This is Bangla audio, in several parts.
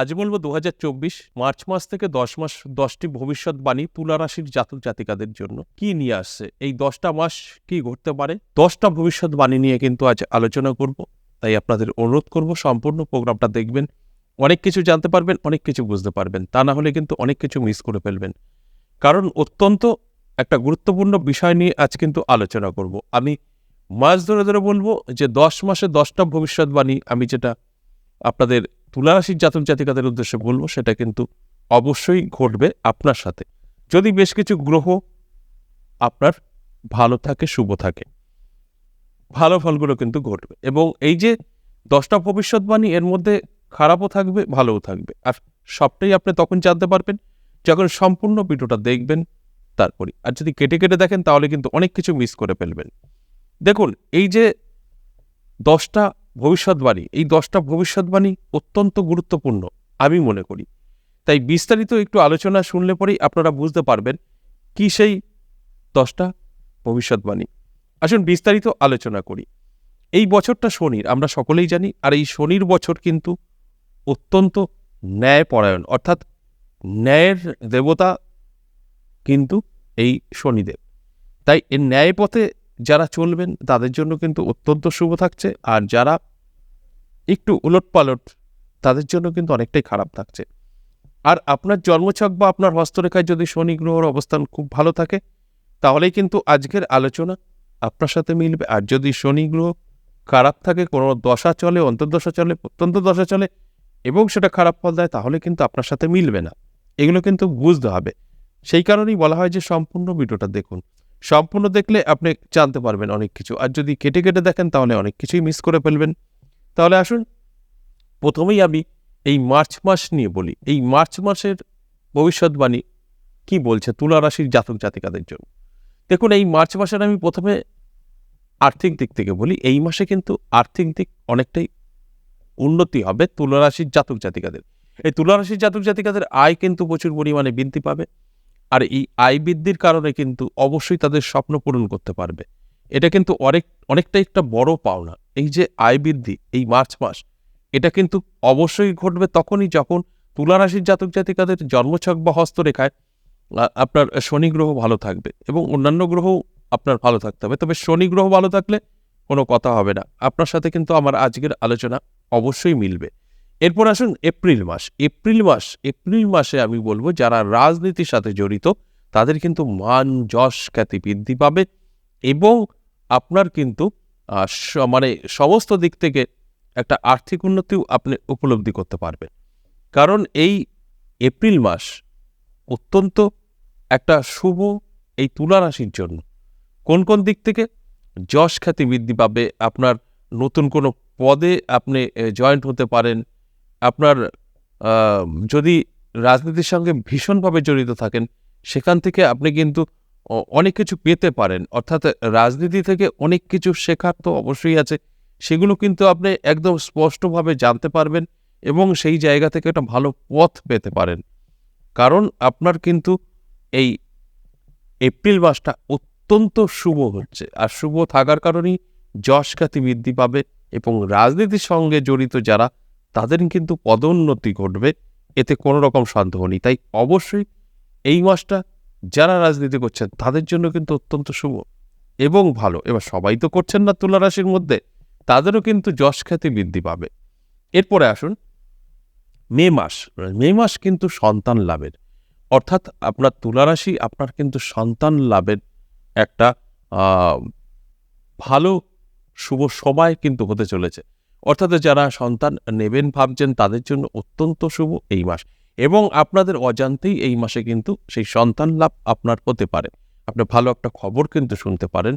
আজ বলব দু হাজার চব্বিশ মার্চ মাস থেকে দশ মাস, দশটি ভবিষ্যৎবাণী তুলা রাশির জাতক জাতিকাদের জন্য। কি নিয়ে আসছে? এই দশটা মাস কি ঘটতে পারে? দশটা ভবিষ্যৎবাণী নিয়ে কিন্তু আজ আলোচনা করব, তাই আপনাদের অনুরোধ করব সম্পূর্ণ প্রোগ্রামটা দেখবেন, অনেক কিছু জানতে পারবেন, অনেক কিছু বুঝতে পারবেন, তা না হলে কিন্তু অনেক কিছু মিস করে ফেলবেন। কারণ অত্যন্ত একটা গুরুত্বপূর্ণ বিষয় নিয়ে আজ কিন্তু আলোচনা করব। আমি মাস ধরে ধরে বলব যে দশ মাসে দশটা ভবিষ্যৎবাণী আমি যেটা আপনাদের তুলারাশির জাতক জাতিকাদের উদ্দেশ্যে বলব, সেটা কিন্তু অবশ্যই ঘটবে আপনার সাথে। যদি বেশ কিছু গ্রহ আপনার ভালো থাকে, শুভ থাকে, ভালো ফলগুলো কিন্তু ঘটবে। এবং এই যে দশটা ভবিষ্যৎবাণী, এর মধ্যে খারাপও থাকবে, ভালোও থাকবে। আর সবটাই আপনি তখন জানতে পারবেন, যখন সম্পূর্ণ ভিডিওটা দেখবেন তারপরে আর যদি কেটে কেটে দেখেন, তাহলে কিন্তু অনেক কিছু মিস করে ফেলবেন। দেখুন, এই যে দশটা ভবিষ্যৎবাণী। এই দশটা ভবিষ্যৎবাণী অত্যন্ত গুরুত্বপূর্ণ, আমি মনে করি। তাই বিস্তারিত একটু আলোচনা শুনলে পরেই আপনারা বুঝতে পারবেন কি সেই দশটা ভবিষ্যৎবাণী। আসুন বিস্তারিত আলোচনা করি। এই বছরটা শনির, আমরা সকলেই জানি, আর এই শনির বছর কিন্তু অত্যন্ত ন্যায়পরায়ণ, অর্থাৎ ন্যায়ের দেবতা কিন্তু এই শনিদেব। তাই এর ন্যায় পথে যারা চলবেন তাদের জন্য কিন্তু অত্যন্ত শুভ থাকছে, আর যারা একটু উলটপালট, তাদের জন্য কিন্তু অনেকটাই খারাপ থাকছে। আর আপনার জন্মছক বা আপনার হস্তরেখায় যদি শনি গ্রহর অবস্থান খুব ভালো থাকে, তাহলেই কিন্তু আজকের আলোচনা আপনার সাথে মিলবে। আর যদি শনি গ্রহ খারাপ থাকে, কোনো দশা চলে, অন্তর্দশা চলে অত্যন্ত দশা চলে, এবং সেটা খারাপ ফল দেয়, তাহলে কিন্তু আপনার সাথে মিলবে না। এগুলো কিন্তু বুঝতে হবে। সেই কারণেই বলা হয় যে সম্পূর্ণ ভিডিওটা দেখুন। সম্পূর্ণ দেখলে আপনি জানতে পারবেন অনেক কিছু। আর যদি কেটে কেটে দেখেন, তাহলে অনেক কিছুই মিস করে ফেলবেন। তাহলে আসুন, প্রথমেই আমি এই মার্চ মাস নিয়ে বলি। এই মার্চ মাসের ভবিষ্যৎবাণী কি বলছে তুলা রাশির জাতক জাতিকাদের জন্য? দেখুন, এই মার্চ মাসের আমি প্রথমে আর্থিক দিক থেকে বলি। এই মাসে কিন্তু আর্থিক দিক অনেকটাই উন্নতি হবে তুলা রাশির জাতক জাতিকাদের। এই তুলা রাশির জাতক জাতিকাদের আয় কিন্তু প্রচুর পরিমাণে বৃদ্ধি পাবে। আর এই আয় বৃদ্ধির কারণে কিন্তু অবশ্যই তাদের স্বপ্ন পূরণ করতে পারবে। এটা কিন্তু অনেক অনেকটা একটা বড় পাওনা। এই যে আয় বৃদ্ধি, এই মার্চ মাস, এটা কিন্তু অবশ্যই ঘটবে তখনই যখন তুলারাশির জাতক জাতিকাদের জন্মছক বা হস্তরেখায় আপনার শনি গ্রহ ভালো থাকবে এবং অন্যান্য গ্রহও আপনার ভালো থাকতে হবে। তবে শনি গ্রহ ভালো থাকলে কোনো কথা হবে না। আপনার সাথে কিন্তু আমার আজকের আলোচনা অবশ্যই মিলবে। এরপর আসুন এপ্রিল মাস। এপ্রিল মাস, এপ্রিল মাসে আমি বলব যারা রাজনীতির সাথে জড়িত, তাদের কিন্তু মান, যশ, খ্যাতি বৃদ্ধি পাবে এবং আপনার কিন্তু মানে সমস্ত দিক থেকে একটা আর্থিক উন্নতিও আপনি উপলব্ধি করতে পারবেন। কারণ এই এপ্রিল মাস অত্যন্ত একটা শুভ এই তুলা রাশির জন্য। কোন কোন দিক থেকে? যশ, খ্যাতি বৃদ্ধি পাবে। আপনার নতুন কোনো পদে আপনি জয়েন্ট হতে পারেন। আপনার যদি রাজনীতির সঙ্গে ভীষণভাবে জড়িত থাকেন, সেখান থেকে আপনি কিন্তু অনেক কিছু পেতে পারেন। অর্থাৎ রাজনীতি থেকে অনেক কিছু শেখার তো অবশ্যই আছে। সেগুলো কিন্তু আপনি একদম স্পষ্টভাবে জানতে পারবেন এবং সেই জায়গা থেকে একটা ভালো পথ পেতে পারেন। কারণ আপনার কিন্তু এই এপ্রিল মাসটা অত্যন্ত শুভ হচ্ছে। আর শুভ থাকার কারণেই যশ খ্যাতি বৃদ্ধি পাবে এবং রাজনীতির সঙ্গে জড়িত যারা তাদের কিন্তু পদোন্নতি ঘটবে, এতে কোনো রকম সন্দেহ নেই। তাই অবশ্যই এই মাসটা যারা রাজনীতি করছেন, তাদের জন্য কিন্তু অত্যন্ত শুভ এবং ভালো। এবার সবাই তো করছেন না তুলা রাশির মধ্যে, তাদেরও কিন্তু যশ খ্যাতি বৃদ্ধি পাবে। এরপরে আসুন, মে মাস। মে মাস কিন্তু সন্তান লাভের। অর্থাৎ আপনার তুলারাশি আপনার কিন্তু সন্তান লাভের একটা ভালো, শুভ সময় কিন্তু হতে চলেছে। অর্থাৎ যারা সন্তান নেবেন ভাবছেন তাদের জন্য অত্যন্ত শুভ এই মাস। এবং আপনাদের অজান্তেই এই মাসে কিন্তু সেই সন্তান লাভ আপনার হতে পারে। আপনি ভালো একটা খবর কিন্তু শুনতে পারেন।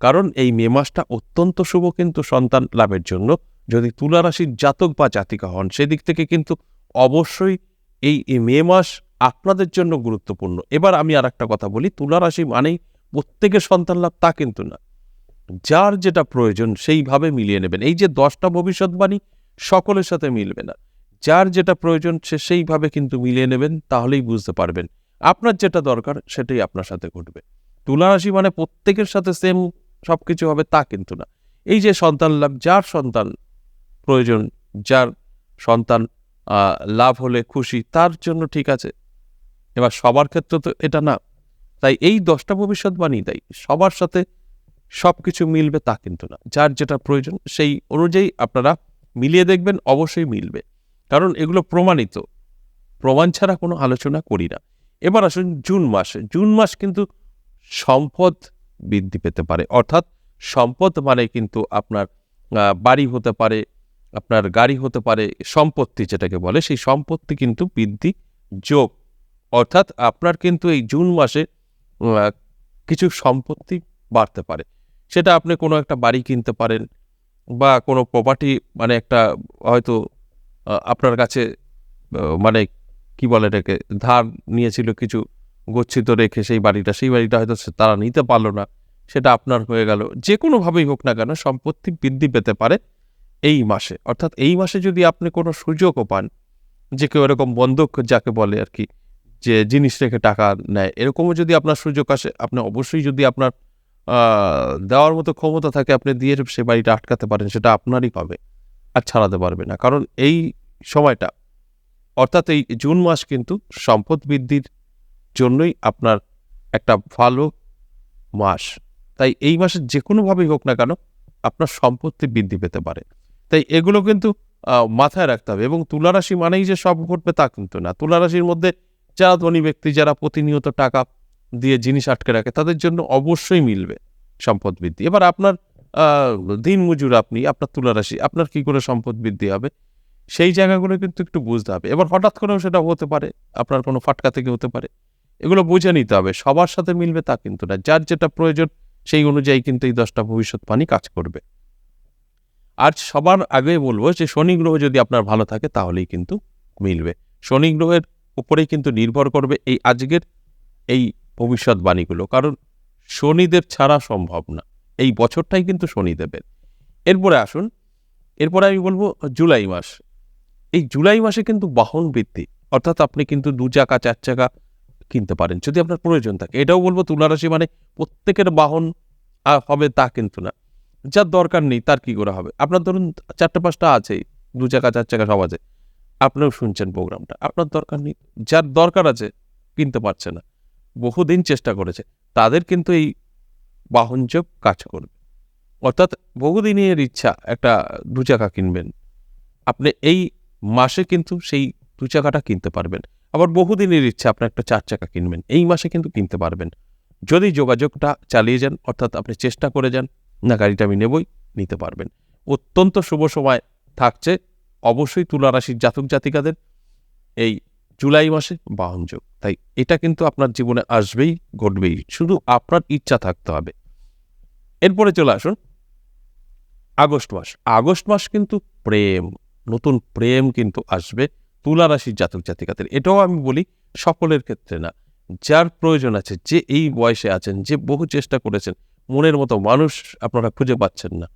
কারণ এই মে মাসটা অত্যন্ত শুভ কিন্তু সন্তান লাভের জন্য। যদি তুলা রাশির জাতক বা জাতিকা হন, সেদিক থেকে কিন্তু অবশ্যই এই মে মাস আপনাদের জন্য গুরুত্বপূর্ণ। এবার আমি আর একটা কথা বলি তুলা রাশি মানেই প্রত্যেকের সন্তান লাভ তা কিন্তু না। যার যেটা প্রয়োজন সেইভাবে মিলিয়ে নেবেন। এই যে দশটা ভবিষ্যৎবাণী সকলের সাথে মিলবে না। যার যেটা প্রয়োজন সে সেইভাবে কিন্তু মিলিয়ে নেবেন, তাহলেই বুঝতে পারবেন। আপনার যেটা দরকার সেটাই আপনার সাথে ঘটবে। তুলা রাশি মানে প্রত্যেকের সাথে সেম সব কিছু হবে, তা কিন্তু না। এই যে সন্তান লাভ, যার সন্তান প্রয়োজন, যার সন্তান লাভ হলে খুশি, তার জন্য ঠিক আছে। এবার সবার ক্ষেত্রে তো এটা না। তাই এই দশটা ভবিষ্যৎবাণী, তাই সবার সাথে সব কিছু মিলবে তা কিন্তু না। যার যেটা প্রয়োজন, সেই অনুযায়ী আপনারা মিলিয়ে দেখবেন, অবশ্যই মিলবে। কারণ এগুলো প্রমাণিত। প্রমাণ ছাড়া কোনো আলোচনা করি না। এবার আসুন জুন মাসে। জুন মাস কিন্তু সম্পদ বৃদ্ধি পেতে পারে। অর্থাৎ সম্পদ মানে কিন্তু আপনার বাড়ি হতে পারে, আপনার গাড়ি হতে পারে, সম্পত্তি যেটাকে বলে, সেই সম্পত্তি কিন্তু বৃদ্ধি যোগ। অর্থাৎ আপনার কিন্তু এই জুন মাসে কিছু সম্পত্তি বাড়তে পারে। সেটা আপনি কোনো একটা বাড়ি কিনতে পারেন বা কোনো প্রপার্টি মানে একটা, হয়তো আপনার কাছে মানে কি বলে এটাকে, ধার নিয়েছিল কিছু গচ্ছিত রেখে সেই বাড়িটা সেই বাড়িটা হয়তো তারা নিতে পারল না। সেটা আপনার হয়ে গেল। যে কোনোভাবেই হোক না কেন, সম্পত্তি বৃদ্ধি পেতে পারে এই মাসে। অর্থাৎ এই মাসে যদি আপনি কোনো সুযোগও পান, যে কেউ এরকম বন্ধক যাকে বলে আর কি, যে জিনিস রেখে টাকা নেয়, এরকমও যদি আপনার সুযোগ আসে, আপনি অবশ্যই যদি আপনার দেওয়ার মতো ক্ষমতা থাকে আপনি দিয়ে সে বাড়িটা আটকাতে পারেন, সেটা আপনারই হবে আর ছাড়াতে পারবে না। কারণ এই সময়টা, অর্থাৎ এই জুন মাস কিন্তু সম্পদ বৃদ্ধির জন্যই আপনার একটা ভালো মাস। তাই এই মাসে যে কোনোভাবেই হোক না কেন, আপনার সম্পত্তি বৃদ্ধি পেতে পারে। তাই এগুলো কিন্তু মাথায় রাখতে হবে এবং তুলারাশি মানেই যে সব ঘটবে তা কিন্তু না। তুলারাশির মধ্যে যারা ধনী ব্যক্তি, যারা প্রতিনিয়ত টাকা দিয়ে জিনিস আটকে রাখে, তাদের জন্য অবশ্যই মিলবে সম্পদ বৃদ্ধি এবার আপনার দিন মজুর আপনি, আপনার তুলারাশি, আপনার কি করে সম্পদ বৃদ্ধি হবে? সেই জায়গাগুলো কিন্তু একটু বুঝতে হবে। এবার হঠাৎ করেও সেটা হতে পারে, আপনার কোনো ফাটকা থেকে হতে পারে। এগুলো বুঝে নিতে হবে, সবার সাথে মিলবে তা কিন্তু না, যার যেটা প্রয়োজন সেই অনুযায়ী কিন্তু এই দশটা ভবিষ্যৎবাণী কাজ করবে। আর সবার আগে বলব যে শনি গ্রহ যদি আপনার ভালো থাকে তাহলেই কিন্তু মিলবে। শনি গ্রহের উপরেই কিন্তু নির্ভর করবে এই আজকের এই ভবিষ্যৎবাণীগুলো, কারণ শনিদেব ছাড়া সম্ভব না। এই বছরটাই কিন্তু শনিদেবের। এরপরে আসুন, এরপরে আমি বলব জুলাই মাস। এই জুলাই মাসে কিন্তু বাহন বৃদ্ধি, অর্থাৎ আপনি কিন্তু দু চাকা, চার চাকা কিনতে পারেন, যদি আপনার প্রয়োজন থাকে। এটাও বলব তুলারাশি মানে প্রত্যেকের বাহন হবে তা কিন্তু না। যার দরকার নেই, তার কি করে হবে? আপনার ধরুন চারটে, পাঁচটা আছেই দু চাকা, চার চাকা সব আছে। আপনিও শুনছেন প্রোগ্রামটা, আপনার দরকার নেই। যার দরকার আছে, কিনতে পারছে না। বহুদিন চেষ্টা করেছে। তাদের কিন্তু এই বাহনযোগ কাজ করবে। অর্থাৎ বহুদিনের ইচ্ছা একটা দু চাকা কিনবেন। আপনি এই মাসে কিন্তু সেই দু চাকাটা কিনতে পারবেন। আবার বহুদিনের ইচ্ছা আপনি একটা চার চাকা কিনবেন। এই মাসে কিন্তু কিনতে পারবেন। যদি যোগাযোগটা চালিয়ে যান, অর্থাৎ আপনি চেষ্টা করে যান, না গাড়িটা আমি নেবই, নিতে পারবেন। অত্যন্ত শুভ সময় থাকছে। অবশ্যই তুলা রাশির জাতক জাতিকাদের এই জুলাই মাসে বাহন যোগ। তাই এটা কিন্তু আপনার জীবনে আসবেই, ঘটবেই। শুধু আপনার ইচ্ছা থাকতে হবে। এরপরে চলে আসুন, আগস্ট মাস। আগস্ট মাস কিন্তু প্রেম। নতুন প্রেম কিন্তু আসবে তুলা রাশির জাতক জাতিকাদের। এটাও আমি বলি সকলের ক্ষেত্রে না। যার প্রয়োজন আছে, যে এই বয়সে আছেন, যে বহু চেষ্টা করেছেন, মনের মতো মানুষ আপনারা খুঁজে পাচ্ছেন না।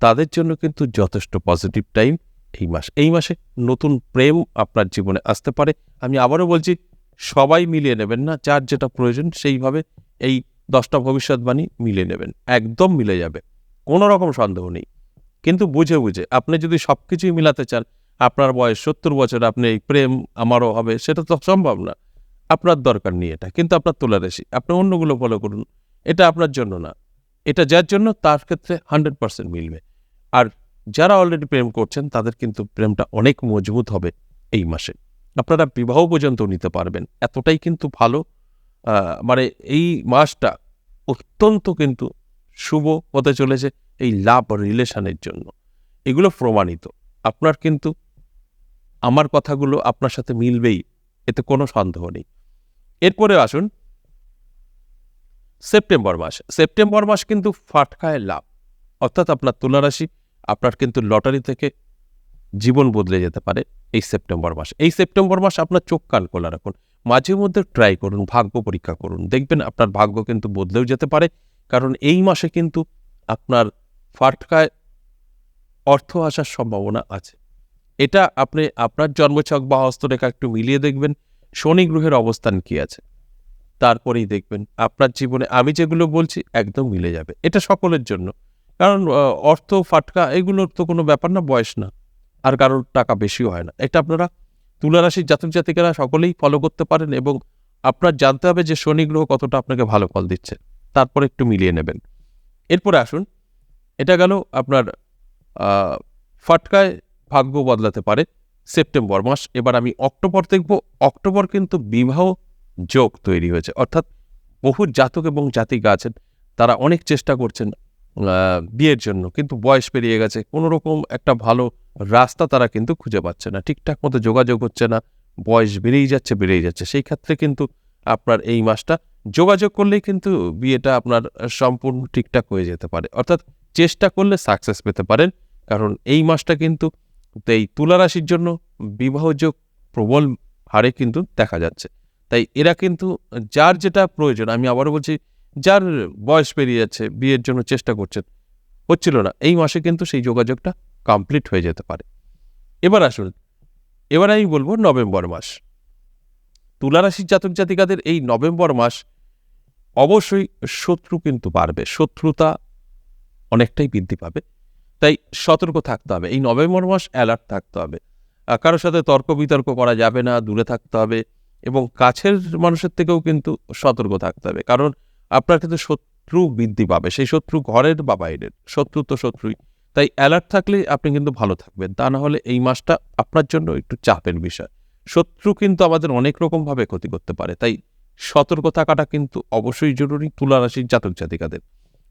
তাদের জন্য কিন্তু যথেষ্ট পজিটিভ টাইম এই মাস। এই মাসে নতুন প্রেম আপনার জীবনে আসতে পারে। আমি আবারও বলছি, সবাই মিলিয়ে নেবেন না। যার যেটা প্রয়োজন সেইভাবে এই দশটা ভবিষ্যৎবাণী মিলিয়ে নেবেন। একদম মিলে যাবে। কোনো রকম সন্দেহ নেই। কিন্তু বুঝে বুঝে আপনি যদি সব কিছুই মিলাতে চান, আপনার বয়স সত্তর বছর, আপনি এই প্রেম আমারও হবে, সেটা তো সম্ভব না। আপনার দরকার নেই এটা। কিন্তু আপনার তোলা রেশি আপনি অন্যগুলো ফলো করুন। এটা আপনার জন্য না। এটা যার জন্য তার ক্ষেত্রে হান্ড্রেড পার্সেন্ট মিলবে। আর যারা অলরেডি প্রেম করছেন, তাদের কিন্তু প্রেমটা অনেক মজবুত হবে এই মাসে। আপনারা বিবাহ পর্যন্ত নিতে পারবেন। এতটাই কিন্তু ভালো। মানে এই মাসটা অত্যন্ত কিন্তু শুভ হতে চলেছে এই লাভ রিলেশনের জন্য। এগুলো প্রমাণিত। আপনার কিন্তু আমার কথাগুলো আপনার সাথে মিলবেই, এতে কোনো সন্দেহ নেই। এরপরে আসুন, সেপ্টেম্বর মাস। সেপ্টেম্বর মাস কিন্তু ফাটকায় লাভ অর্থাৎ আপনার তুলারাশি আপনার কিন্তু লটারি থেকে জীবন বদলে যেতে পারে এই সেপ্টেম্বর মাস। এই সেপ্টেম্বর মাস আপনার চোখ কান খোলা রাখুন। মাঝে মধ্যে ট্রাই করুন, ভাগ্য পরীক্ষা করুন। দেখবেন আপনার ভাগ্য কিন্তু বদলেও যেতে পারে, কারণ এই মাসে কিন্তু আপনার ফাটকায় অর্থ আসার সম্ভাবনা আছে। এটা আপনি, আপনার জন্মছক বা হস্তরেখা একটু মিলিয়ে দেখবেন, শনি গ্রহের অবস্থান কি আছে। তারপরেই দেখবেন, আপনার জীবনে আমি যেগুলো বলছি একদম মিলে যাবে। এটা সকলের জন্য। কারণ অর্থ ফাটকা এগুলোর তো কোনো ব্যাপার না, বয়স না। আর কারোর টাকা বেশিও হয় না। এটা আপনারা তুলা রাশির জাতক জাতিকারা সকলেই ফলো করতে পারেন এবং আপনার জানতে হবে যে শনি গ্রহ কতটা আপনাকে ভালো ফল দিচ্ছে। তারপর একটু মিলিয়ে নেবেন। এরপরে আসুন, এটা গেল আপনার ফটকায় ভাগ্য বদলাতে পারে সেপ্টেম্বর মাস। এবার আমি অক্টোবর দেখব। অক্টোবর কিন্তু বিবাহ যোগ তৈরি হয়েছে। অর্থাৎ বহু জাতক এবং জাতিকা আছেন, তারা অনেক চেষ্টা করছেন বিয়ের জন্য, কিন্তু বয়স পেরিয়ে গেছে। কোনো রকম একটা ভালো রাস্তা তারা কিন্তু খুঁজে পাচ্ছে না। ঠিকঠাক মতো যোগাযোগ হচ্ছে না। বয়স বেড়েই যাচ্ছে বেড়েই যাচ্ছে। সেই ক্ষেত্রে কিন্তু আপনার এই মাসটা যোগাযোগ করলেই কিন্তু বিয়েটা আপনার সম্পূর্ণ ঠিকঠাক হয়ে যেতে পারে। অর্থাৎ চেষ্টা করলে সাকসেস পেতে পারেন। কারণ এই মাসটা কিন্তু এই তুলা রাশির জন্য বিবাহযোগ প্রবল হারে কিন্তু দেখা যাচ্ছে। তাই এরা কিন্তু যার যেটা প্রয়োজন, আমি আবারও বলছি যার বয়স পেরিয়ে যাচ্ছে, বিয়ের জন্য চেষ্টা করছে, হচ্ছিল না। এই মাসে কিন্তু সেই যোগাযোগটা কমপ্লিট হয়ে যেতে পারে। এবার আসুন, এবার আমি বলব নভেম্বর মাস। তুলারাশির জাতক জাতিকাদের এই নভেম্বর মাস অবশ্যই শত্রু কিন্তু বাড়বে। শত্রুতা অনেকটাই বৃদ্ধি পাবে। তাই সতর্ক থাকতে হবে। এই নভেম্বর মাস অ্যালার্ট থাকতে হবে। কারোর সাথে তর্ক বিতর্ক করা যাবে না, দূরে থাকতে হবে এবং কাছের মানুষের থেকেও কিন্তু সতর্ক থাকতে হবে। কারণ আপনার কিন্তু শত্রু বৃদ্ধি পাবে। সেই শত্রু ঘরের বা বাইরের শত্রু তো শত্রুই। তাই অ্যালার্ট থাকলে আপনি কিন্তু ভালো থাকবেন। তা না হলে এই মাসটা আপনার জন্য একটু চাপের বিষয়। শত্রু কিন্তু আমাদের অনেক রকমভাবে ক্ষতি করতে পারে। তাই সতর্ক থাকাটা কিন্তু অবশ্যই জরুরি তুলা রাশির জাতক জাতিকাদের।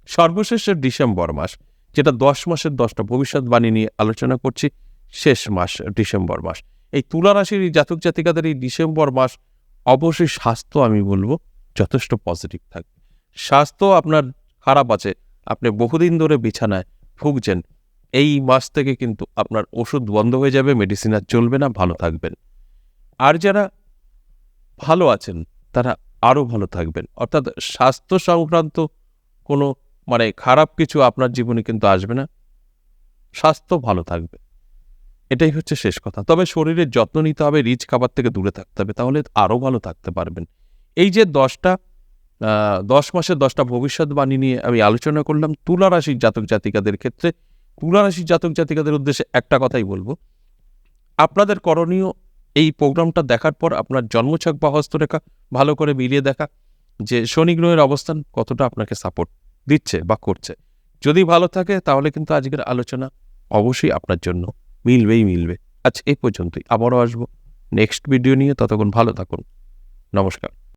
সর্বশেষ ডিসেম্বর মাস, যেটা দশ মাসের দশটা ভবিষ্যৎবাণী নিয়ে আলোচনা করছি, শেষ মাস, ডিসেম্বর মাস। এই তুলা রাশির এই জাতক জাতিকাদের এই ডিসেম্বর মাস অবশ্যই স্বাস্থ্য আমি বলব যথেষ্ট পজিটিভ থাকবে। স্বাস্থ্য আপনার খারাপ আছে, আপনি বহুদিন ধরে বিছানায় ভুগছেন, এই মাস থেকে কিন্তু আপনার ওষুধ বন্ধ হয়ে যাবে মেডিসিন আর চলবে না, ভালো থাকবেন। আর যারা ভালো আছেন, তারা আরও ভালো থাকবেন। অর্থাৎ স্বাস্থ্য সংক্রান্ত কোনো মানে খারাপ কিছু আপনার জীবনে কিন্তু আসবে না, স্বাস্থ্য ভালো থাকবে। এটাই হচ্ছে শেষ কথা। তবে শরীরের যত্ন নিতে হবে, রিচ খাবার থেকে দূরে থাকতে হবে, তাহলে আরও ভালো থাকতে পারবেন। এই যে দশটা দশ মাসের দশটা ভবিষ্যৎবাণী নিয়ে আমি আলোচনা করলাম। তুলা রাশির জাতক জাতিকাদের ক্ষেত্রে, তুলা রাশির জাতক জাতিকাদের উদ্দেশ্যে একটা কথাই বলব। আপনাদের করণীয় এই প্রোগ্রামটা দেখার পর আপনার জন্মছক বা হস্তরেখা ভালো করে মিলিয়ে দেখা যে শনি গ্রহের অবস্থান কতটা আপনাকে সাপোর্ট দিচ্ছে বা করছে। যদি ভালো থাকে তাহলে কিন্তু আজকের আলোচনা অবশ্যই আপনার জন্য মিলবেই মিলবে। আজ এই পর্যন্তই। আবারও আসব। নেক্সট ভিডিও নিয়ে ততক্ষণ ভালো থাকুন। নমস্কার।